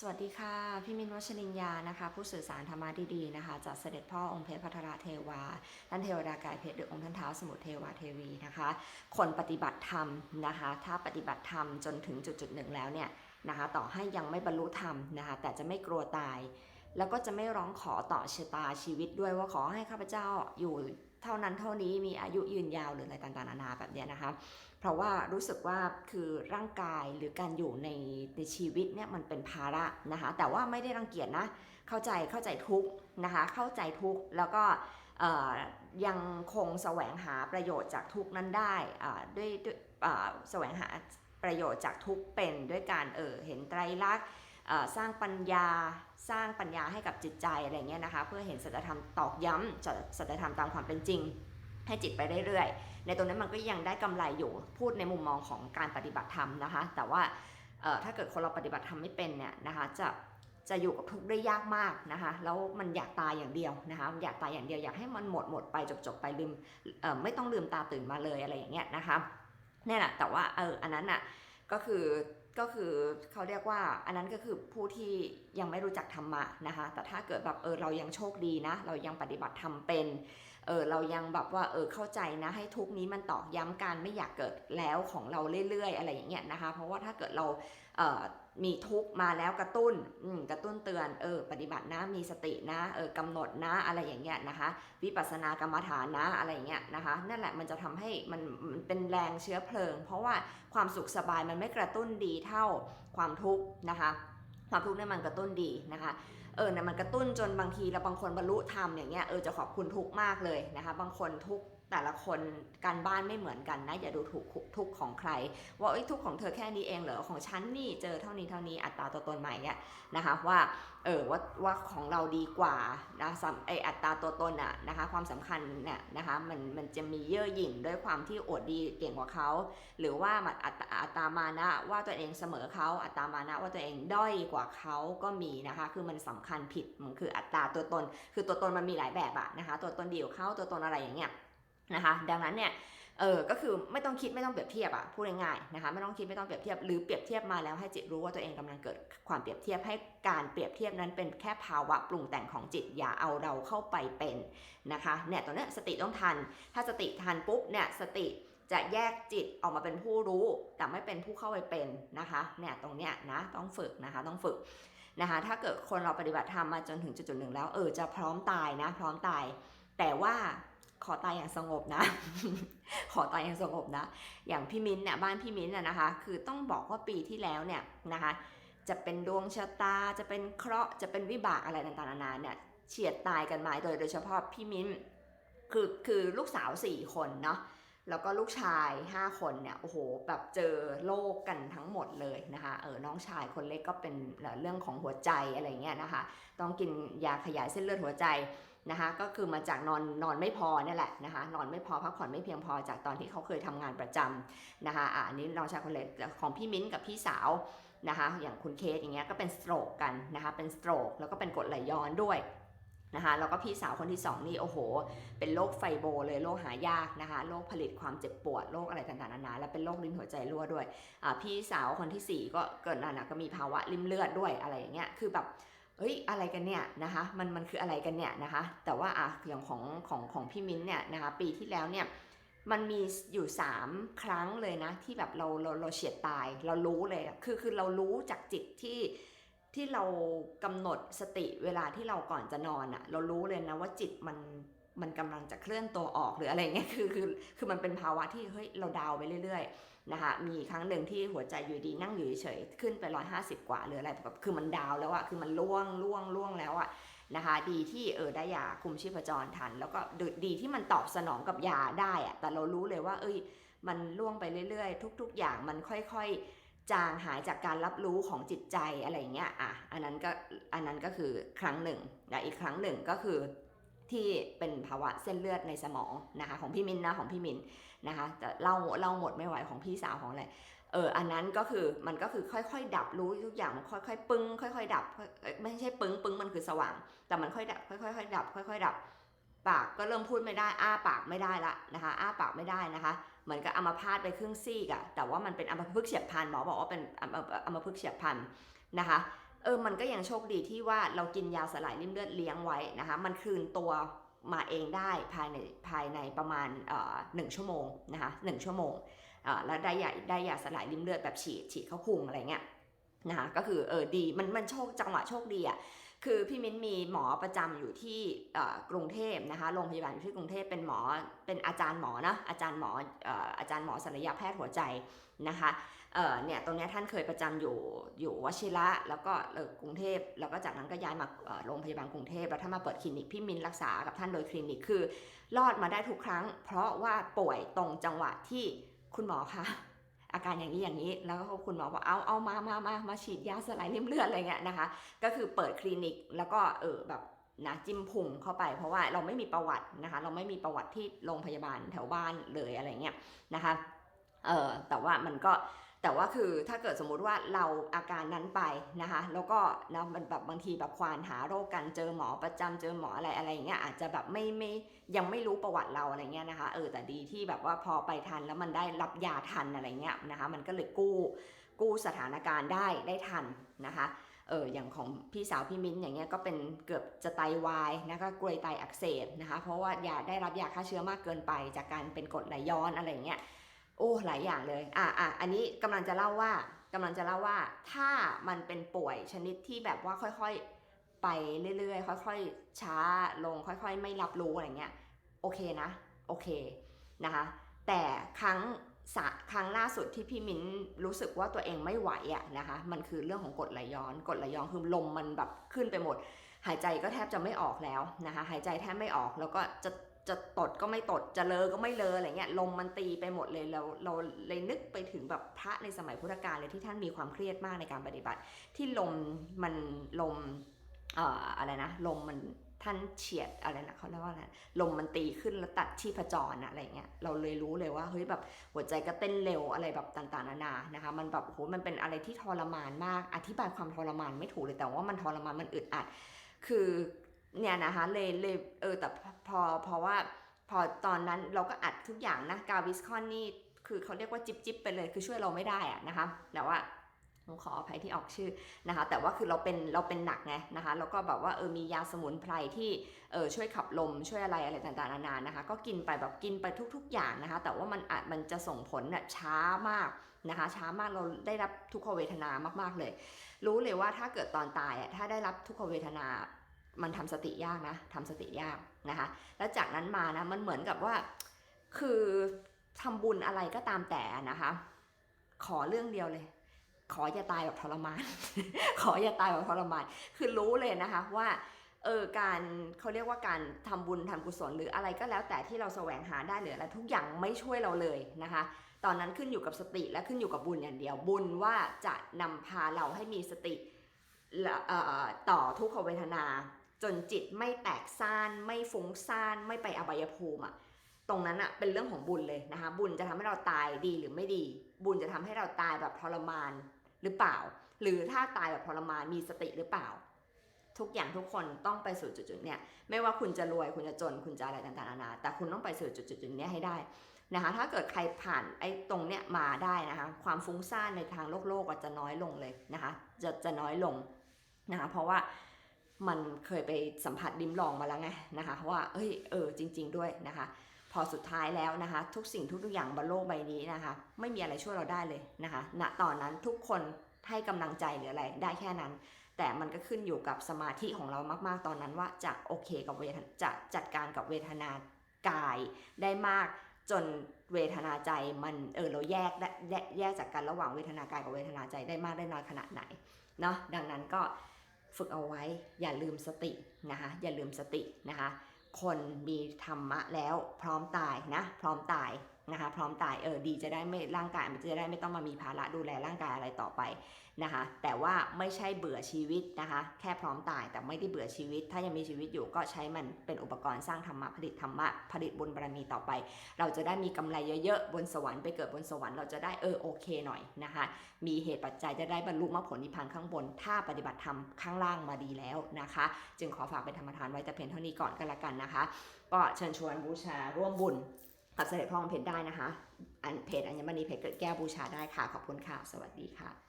สวัสดีค่ะ พี่มินวัชรินยานะคะ ผู้สื่อสารธรรมะดีๆนะคะจากเสด็จพ่อองค์เพชรพัทรเทวาท่านเทวดากายเพชรหรือองค์ท่านเท้าสมุทรเทวาเทวีนะคะ คนปฏิบัติธรรมนะคะ ถ้าปฏิบัติธรรมจนถึงจุดจุดๆหนึ่งแล้วเนี่ยนะคะ ต่อให้ยังไม่บรรลุธรรมนะคะ แต่จะไม่กลัวตาย แล้วก็จะไม่ร้องขอต่อชะตาชีวิตด้วยว่าขอให้ข้าพเจ้าอยู่เท่านั้นเท่านี้มีอายุยืนยาวหรืออะไรต่างๆนานาแบบเนี้ยนะคะ ราะว่ารู้สึกว่าคือร่างกายหรือการอยู่ในในชีวิตเนี่ยมันเป็นภาระนะคะแต่ว่าไม่ได้รังเกียจนะ เข้าใจเข้าใจทุกนะคะเข้าใจทุกแล้วก็ยังคงแสวงหาประโยชน์จากทุกนั้นได้ด้วยด้วยแสวงหาประโยชน์จากทุกเป็นด้วยการเออเห็นไตรลักษณ์สร้างปัญญาสร้างปัญญาให้กับจิตใจอะไรเงี้ยนะคะเพื่อเห็นสัจธรรมตอกย้ำสัจธรรมตามความเป็นจริง ให้จิตไปเรื่อยๆ ในตรงนั้นมันก็ยังได้กำไรอยู่ พูดในมุมมองของการปฏิบัติธรรมนะคะ แต่ว่าถ้าเกิดคนเราปฏิบัติธรรมไม่เป็นเนี่ยนะคะ จะจะอยู่กับทุกข์ได้ยากมากนะคะ แล้วมันอยากตายอย่างเดียวนะคะอยากตายอย่างเดียว อยากให้มันหมดหมดไปจบจบไปลืมไม่ต้องลืมตาตื่นมาเลยอะไรอย่างเงี้ยนะคะนี่แหละแต่ว่าเอออันนั้นอะก็คือก็คือเขาเรียกว่าอันนั้นก็คือผู้ที่ยังไม่รู้จักธรรมะนะคะ แต่ถ้าเกิดแบบเออเรายังโชคดีนะ เรายังปฏิบัติธรรมเป็น เออเรายังแบบว่าเออเข้าใจนะให้ทุกนี้มันตอกย้ำการไม่อยากเกิดแล้วของเราเรื่อยๆ อะไรอย่างเงี้ยนะคะ เพราะว่าถ้าเกิดเราเอ่อมีทุกมาแล้วกระตุ้นกระตุ้นเตือนเออปฏิบัตินะมีสตินะเออกำหนดนะอะไรอย่างเงี้ยนะคะวิปัสสนากรรมฐานนะอะไรอย่างเงี้ยนะคะนั่นแหละมันจะทำให้มันมันเป็นแรงเชื้อเพลิง เพราะว่าความสุขสบายมันไม่กระตุ้นดีเท่าความทุกข์นะคะความทุกข์เนี่ยมันกระตุ้นดีนะคะ เออเนี่ยมันกระตุ้นจนบางทีเราบางคนบรรลุธรรมอย่างเงี้ยเออจะขอบคุณทุกมากเลยนะคะ บางคนทุกแต่ละคนการบ้านไม่เหมือนกันนะ อย่าดูถูกทุกของใคร ว่าเอ้ทุกของเธอแค่นี้เองเหรอของฉันนี่เจอเท่านี้เท่านี้อัตราตัวตนใหม่เนี่ยนะคะว่าเออว่าว่าของเราดีกว่านะไออัตราตัวตนอะนะคะความสำคัญเนี่ยนะคะมันมันจะมีเย่อหยิ่งด้วยความที่อวดดีเก่งกว่าเขาหรือว่าอัตอัตรามานะว่าตัวเองเสมอเขาอัตรามานะว่าตัวเองด้อยกว่าเขาก็มีนะคะคือมันสำคัญผิดมันคืออัตราตัวตน คือตัวตนมันมีหลายแบบอะนะคะตัวตนเดียวเขาตัวตนอะไรอย่างเงี้ย นะคะ ดังนั้นเนี่ยเออก็คือไม่ต้องคิดไม่ต้องเปรียบเทียบอะพูดง่ายๆนะคะไม่ต้องคิดไม่ต้องเปรียบเทียบหรือเปรียบเทียบมาแล้วให้จิตรู้ว่าตัวเองกำลังเกิดความเปรียบเทียบให้การเปรียบเทียบนั้นเป็นแค่ภาวะปรุงแต่งของจิตอย่าเอาเราเข้าไปเป็นนะคะเนี่ยตรงเนี้ยสติต้องทัน ถ้าสติทันปุ๊บเนี่ยสติจะแยกจิตออกมาเป็นผู้รู้ แต่ไม่เป็นผู้เข้าไปเป็นนะคะเนี่ยตรงเนี้ยนะต้องฝึกนะคะต้องฝึกนะคะถ้าเกิดคนเราปฏิบัติธรรมมาจนถึงจุดๆหนึ่งแล้วเออจะพร้อมตายนะพร้อมตาย แต่ว่า ขอตายอย่างสงบนะ ขอตายอย่างสงบนะ อย่างพี่มิ้นท์เนี่ยบ้านพี่มิ้นท์น่ะนะคะ คือต้องบอกว่าปีที่แล้วเนี่ยนะคะ จะเป็นดวงชะตา จะเป็นเคราะห์ จะเป็นวิบากอะไรต่างๆนานาเนี่ยเฉียดตายกันมาโดยโดยเฉพาะพี่มิ้นท์คือคือลูกสาวสี่คนเนาะ แล้วก็ลูกชาย 5 คนเนี่ย โอ้โห แบบเจอโรคกกันทั้งหมดเลยนะคะ เออ น้องชายคนเล็กก็เป็นเรื่องของหัวใจอะไรเงี้ยนะคะ ต้องกินยาขยายเส้นเลือดหัวใจ นะคะก็คือมาจากนอนนอนไม่พอเนี่ยแหละนะคะนอนไม่พอพักผ่อนไม่เพียงพอจากตอนที่เขาเคยทำงานประจำนะคะอ่าอันนี้น้องชายคนเล็กของพี่มิ้นกับพี่สาวนะคะอย่างคุณเคสอย่างเงี้ยก็เป็นสโตรกกันนะคะเป็นสโตรกแล้วก็เป็นกรดไหลย้อนด้วยนะคะแล้วก็พี่สาวคนที่สองนี่โอ้โห เป็นโรคไฟโบเลยโรคหายากนะคะโรคผลิตความเจ็บปวดโรคอะไรต่างๆนานาแล้วเป็นโรคลิ้นหัวใจรั่วด้วยอ่าพี่สาวคนที่ 4 ก็เกิดนั่นนะก็มีภาวะริ่มเลือดด้วยอะไรอย่างเงี้ยคือแบบ เอ้ยอะไรกันเนี่ยนะคะมันมันคืออะไรกันเนี่ยนะคะแต่ว่าอะอย่างของของของพี่มิ้นเนี่ยนะคะปีที่แล้วเนี่ยมันมีอยู่ 3 ครั้งเลยนะที่แบบเราเราเราเฉียดตายเรารู้เลยคือคือเรารู้จากจิตที่ที่เรากำหนดสติเวลาที่เราก่อนจะนอนอะเรารู้เลยนะว่าจิตมัน มันกำลังจะเคลื่อนตัวออกหรืออะไรเงี้ยคือคือคือมันเป็นภาวะที่เฮ้ยเราดาวไปเรื่อยๆนะคะมีครั้งหนึ่งที่หัวใจอยู่ดีนั่งอยู่เฉยขึ้นไป150กว่าหรืออะไรแบบคือมันดาวแล้วอะคือมันล่วงล่วงล่วงแล้วอะนะคะดีที่เออได้ยาคุมชีพจรทัน แล้วก็ดีที่มันตอบสนองกับยาได้อะแต่เรารู้เลยว่า เอ้ย มันล่วงไปเรื่อยๆ ทุก ๆ อย่างมันค่อยๆ จางหายจากการรับรู้ของจิตใจอะไรเงี้ยอะอันนั้นก็อันนั้นก็คือครั้งหนึ่งและอีกครั้งหนึ่งก็คือ ที่เป็นภาวะเส้นเลือดในสมองนะคะของพี่มินนะของพี่มินนะคะแต่เล่าเล่าหมดไม่ไหวของพี่สาวของอะไรเอออันนั้นก็คือมันก็คือค่อยๆ ดับรู้ทุกอย่างมันค่อยๆ ปึ้งค่อย ๆ ดับค่อยเอ้ยไม่ใช่ปึ้งปึ้งมันคือสว่าง แต่มันค่อยดับค่อยๆดับ ค่อย ๆ ดับ ปากก็เริ่มพูดไม่ได้อ้าปากไม่ได้ละนะคะอ้าปากไม่ได้นะคะ เหมือนกับอัมพาตไปครึ่งซีกอะแต่ว่ามันเป็นอัมพฤกษ์เฉียบพลันหมอบอกว่าเป็นอัมอัมพฤกษ์เฉียบพลันนะคะ เออมันก็ยังโชคดีที่ว่าเรากินยาสลายริ่มเลือดเลี้ยงไว้นะคะ มันคืนตัวมาเองได้ภายในภายในประมาณหนึ่งชั่วโมงนะคะหนึ่งชั่วโมงแล้วได้ยาได้ยาสลายริ่มเลือดแบบฉีดฉีดเข้าพุงอะไรเงี้ยนะคะก็คือเออดีมันมันโชคจังหวะโชคดีอะ คือพี่มิ้นมีหมอประจำอยู่ที่กรุงเทพนะคะโรงพยาบาลอยู่ที่กรุงเทพเป็นหมอเป็นอาจารย์หมอนะอาจารย์หมออาจารย์หมอศัลยแพทย์หัวใจนะคะเเนี่ยตรงนี้ท่านเคยประจำอยู่อยู่วชิระแล้วก็กรุงเทพแล้วก็จากนั้นก็ย้ายมาโรงพยาบาลกรุงเทพแล้วท่านมาเปิดคลินิกพี่มิ้นรักษากับท่านโดยคลินิกคือ รอดมาได้ทุกครั้ง เพราะว่าป่วยตรงจังหวะที่คุณหมอคะ อาการอย่างนี้อย่างนี้ แล้วก็คุณหมอบอกเอาเอามามามามาฉีดยาสลายริ่มเลือดอะไรเงี้ยนะคะ ก็คือเปิดคลินิกแล้วก็เออแบบนะจิ้มพุงเข้าไปเพราะว่าเราไม่มีประวัตินะคะ เราไม่มีประวัติที่โรงพยาบาลแถวบ้านเลยอะไรเงี้ยนะคะเออแต่ว่ามันก็ แต่ว่าคือถ้าเกิดสมมุติว่าเราอาการนั้นไปนะคะแล้วก็นะมันแบบบางทีแบบควานหาโรคกันเจอหมอประจำเจอหมออะไรอะไรอย่างเงี้ยอาจจะแบบไม่ไม่ยังไม่รู้ประวัติเราอะไรเงี้ยนะคะเออแต่ดีที่แบบว่าพอไปทันแล้วมันได้รับยาทันอะไรเงี้ยนะคะมันก็เลยกู้กู้สถานการณ์ได้ได้ทันนะคะเอออย่างของพี่สาวพี่มิ้นอย่างเงี้ยก็เป็นเกือบจะไตวายนะคะกรวยไตอักเสบนะคะเพราะว่ายาได้รับยาฆ่าเชื้อมากเกินไปจากการเป็นกรดไหลย้อนอะไรเงี้ย โอ้หลายอย่างเลย อะอะอันนี้กำลังจะเล่าว่ากำลังจะเล่าว่า ถ้ามันเป็นป่วยชนิดที่แบบว่าค่อยๆ ไปเรื่อยๆ ค่อยๆ ช้าลงค่อยๆ ไม่รับรู้อะไรเงี้ย โอเคนะ โอเคนะคะ แต่ครั้งสะครั้งล่าสุดที่พี่มิ้นรู้สึกว่าตัวเองไม่ไหวอะนะคะ มันคือเรื่องของกดไหลย้อน กดไหลย้อนคือลมมันแบบขึ้นไปหมด หายใจก็แทบจะไม่ออกแล้วนะคะ หายใจแทบไม่ออกแล้วก็จะ จะตดก็ไม่ตด จะเลอก็ไม่เลออะไรเงี้ยลมมันตีไปหมดเลยเราเราเลยนึกไปถึงแบบพระในสมัยพุทธกาลเลยที่ท่านมีความเครียดมากในการปฏิบัติ ที่ลมมันลมเอ่ออะไรนะลมมันท่านเฉียดอะไรนะเขาเรียกว่าอะไรลมมันตีขึ้นแล้วตัดชีพจรนะอะไรเงี้ยเราเลยรู้เลยว่าเฮ้ยแบบหัวใจก็เต้นเร็วอะไรแบบต่างๆนานานะคะมันแบบโหมันเป็นอะไรที่ทรมานมากอธิบายความทรมานไม่ถูกเลยแต่ว่ามันทรมานมันอึดอัด คือ เนี่ยนะคะเลยเลยเออแต่พอพอว่าพอตอนนั้นเราก็อัดทุกอย่างนะกาวิสคอนนี่คือเขาเรียกว่าจิบจิบไปเลยคือช่วยเราไม่ได้อะนะคะแต่ว่าผมขออภัยที่ออกชื่อนะคะ แต่ว่าคือเราเป็นเราเป็นหนักไงนะคะ แล้วก็แบบว่าเออมียาสมุนไพรที่เออช่วยขับลมช่วยอะไรอะไรต่างๆนานานะคะ ก็กินไปแบบกินไปทุก ๆ อย่างนะคะ แต่ว่ามันอาจมันจะส่งผลน่ะช้ามากนะคะ ช้ามากเราได้รับทุกขเวทนามากๆเลย รู้เลยว่าถ้าเกิดตอนตายอะถ้าได้รับทุกขเวทนา มันทำสติยากนะทำสติยากนะคะ แล้วจากนั้นมานะมันเหมือนกับว่าคือทำบุญอะไรก็ตามแต่นะคะ ขอเรื่องเดียวเลย ขออย่าตายแบบทรมาน ขออย่าตายแบบทรมาน คือรู้เลยนะคะว่าเออการเขาเรียกว่าการทำบุญทำกุศลหรืออะไรก็แล้วแต่ที่เราแสวงหาได้หรืออะไรทุกอย่างไม่ช่วยเราเลยนะคะ ตอนนั้นขึ้นอยู่กับสติและขึ้นอยู่กับบุญอย่างเดียวบุญว่าจะนำพาเราให้มีสติต่อทุกขเวทนา จนจิตไม่แตกซ่านไม่ฟุ้งซ่านไม่ไปอบายภูมิอะตรงนั้นอะเป็นเรื่องของบุญเลยนะคะ บุญจะทำให้เราตายดีหรือไม่ดี บุญจะทำให้เราตายแบบทรมานหรือเปล่า หรือถ้าตายแบบทรมานมีสติหรือเปล่า ทุกอย่างทุกคนต้องไปสู่จุดๆเนี่ยไม่ว่าคุณจะรวยคุณจะจนคุณจะอะไรต่างๆนานาแต่คุณต้องไปสู่จุดๆเนี้ยให้ได้นะคะถ้าเกิดใครผ่านไอ้ตรงเนี้ยมาได้นะคะความฟุ้งซ่านในทางโลกโลกจะน้อยลงเลยนะคะจะจะน้อยลงนะคะเพราะว่า มันเคยไปสัมผัสดิมลองมาแล้วไงนะคะว่าเอ้ยเออจริง ๆ ด้วยนะคะ พอสุดท้ายแล้วนะคะ ทุกสิ่งทุกอย่างบนโลกใบนี้นะคะ ไม่มีอะไรช่วยเราได้เลยนะคะณตอนนั้นทุกคนให้กำลังใจหรืออะไรได้แค่นั้น แต่มันก็ขึ้นอยู่กับสมาธิของเรามากๆตอนนั้นว่าจะโอเคกับเวทจะจัดการกับเวทนากายได้มากจนเวทนาใจมันเออเราแยกได้แยกแยกจากกันระหว่างเวทนากายกับเวทนาใจได้มากได้น้อยขนาดไหนเนาะดังนั้นก็ ฝึกเอาไว้ อย่าลืมสตินะคะอย่าลืมสตินะคะคนมีธรรมะแล้วพร้อมตายนะ พร้อมตาย นะคะพร้อมตายเออดีจะได้ไม่ร่างกายมันจะได้ไม่ต้องมามีภาระดูแลร่างกายอะไรต่อไปนะคะแต่ว่าไม่ใช่เบื่อชีวิตนะคะแค่พร้อมตายแต่ไม่ได้เบื่อชีวิต ถ้ายังมีชีวิตอยู่ก็ใช้มันเป็นอุปกรณ์สร้างธรรมะผลิตธรรมะผลิตบุญบารมีต่อไป เราจะได้มีกำไรเยอะๆบนสวรรค์ไปเกิดบนสวรรค์เราจะได้เออโอเคหน่อยนะคะมีเหตุปัจจัยจะได้บรรลุมรรคผลนิพพานข้างบน ถ้าปฏิบัติธรรมข้างล่างมาดีแล้วนะคะ จึงขอฝากเป็นธรรมทานไว้แต่เพียงเท่านี้ก่อนกันละกันนะคะ ก็เชิญชวนบูชาร่วมบุญ กับเสด็จพ่อองค์เพชรได้นะคะ อันเพจอัญมณีเพจเกิดแก้วบูชาได้ค่ะ ขอบคุณค่ะ สวัสดีค่ะ